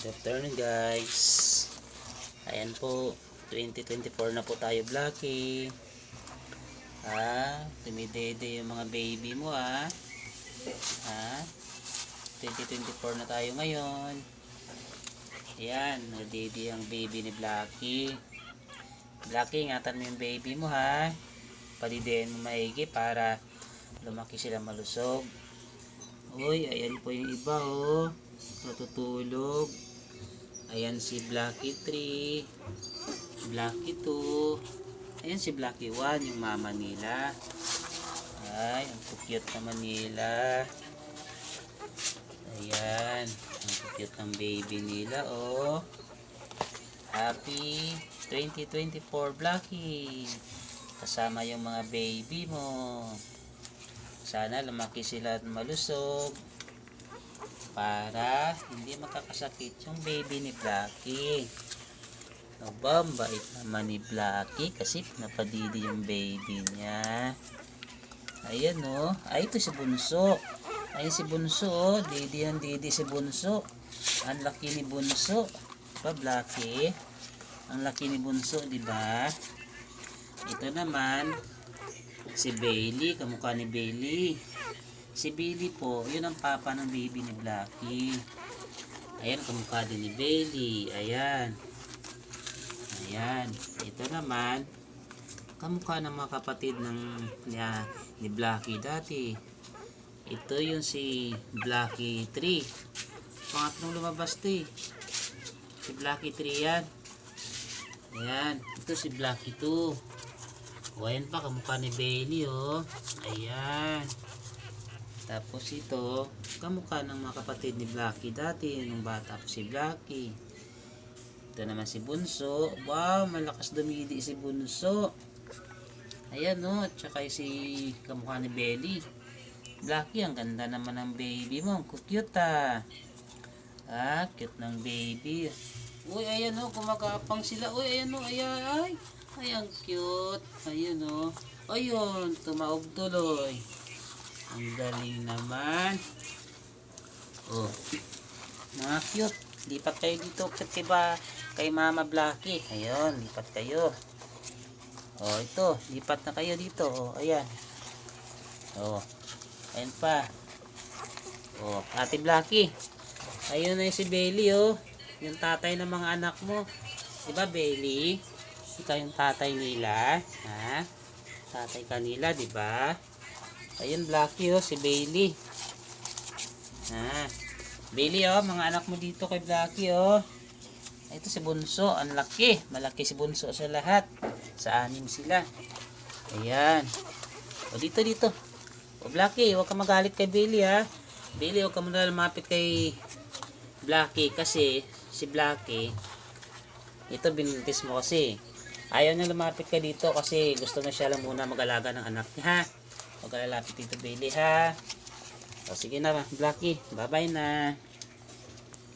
Good afternoon guys. Ayan po, 2024 na po tayo Blacky. Ah, tumidede yung mga baby mo ah. Ah, 2024 na tayo ngayon. Ayan, nadede ang baby ni Blacky. Blacky, ingatan mo yung baby mo ha. Padidihin mo maigi para lumaki sila malusog. Uy, ayan po yung iba oh. Natutulog. Ayan si Blacky 3. Blacky 2. Ayan si Blacky 1, yung mama nila. Ay, ang cute naman nila. Ayan. Ang cute ng baby nila, oh. Happy 2024 Blacky. Kasama yung mga baby mo. Sana lumaki sila at malusog para hindi makakasakit yung baby ni Blacky. Aba, bait naman ni Blacky kasi napadidi yung baby niya. Ayan o. Ay, ito si Bunso. Ayun si Bunso o. Didi ang didi si Bunso. Ang laki ni Bunso. Diba, Blacky? Ang laki ni Bunso, di ba? Ito naman, si Bailey. Kamukha ni Bailey. Si Bailey po, yun ang papa ng baby ni Blacky. Ayan, kamukha din ni Bailey. Ayan. Ayan. Ito naman, kamukha ng mga kapatid ng niya, ni Blacky dati. Ito yung si Blacky 3. Pangatlong lumabas to eh. Si Blacky 3 yan. Ayan. Ito si Blacky 2. O ayan pa, kamukha ni Bailey oh. Ayan. Tapos ito, kamukha ng mga kapatid ni Blacky dati, nung bata pa si Blacky. Ito naman si Bunso. Wow, malakas dumidi si Bunso. Ayan no, at saka si kamukha ni Belly. Blacky, ang ganda naman ng baby mo. Cute ah. Ah, cute ng baby. Uy, ayan o, kumakapang sila. Uy, ayan o, ayan, ay. Ay, ang cute. Ayan o. Ayun, tumaog tuloy. Ang galing naman. Oh. Mga cute. Lipat kayo dito. Cute ba? Kay Mama Blacky. Ayun, lipat kayo. Oh, ito. Lipat na kayo dito. Oh, ayan. Oh. Ayan pa. Oh, Ate Blacky. Ayun na yung si Bailey, oh. Yung tatay ng mga anak mo. Diba, Bailey? Ikaw yung tatay nila. Ha? Tatay kanila, di ba? Ayun, Blacky, oh, si Bailey. Ha? Bailey, oh, mga anak mo dito kay Blacky, oh. Ito si Bunso, ang laki. Malaki si Bunso sa lahat. Sa anim sila. Ayan. O, dito, dito. O, Blacky, huwag ka magalit kay Bailey, ha. Bailey, huwag ka muna lumapit kay Blacky kasi si Blacky, ito binuntis mo kasi. Ayaw niya lumapit ka dito kasi gusto na siya lang muna mag-alaga ng anak niya, ha. Huwag ka lalapit dito, Bailey, ha. O, sige na, Blacky. Bye-bye na.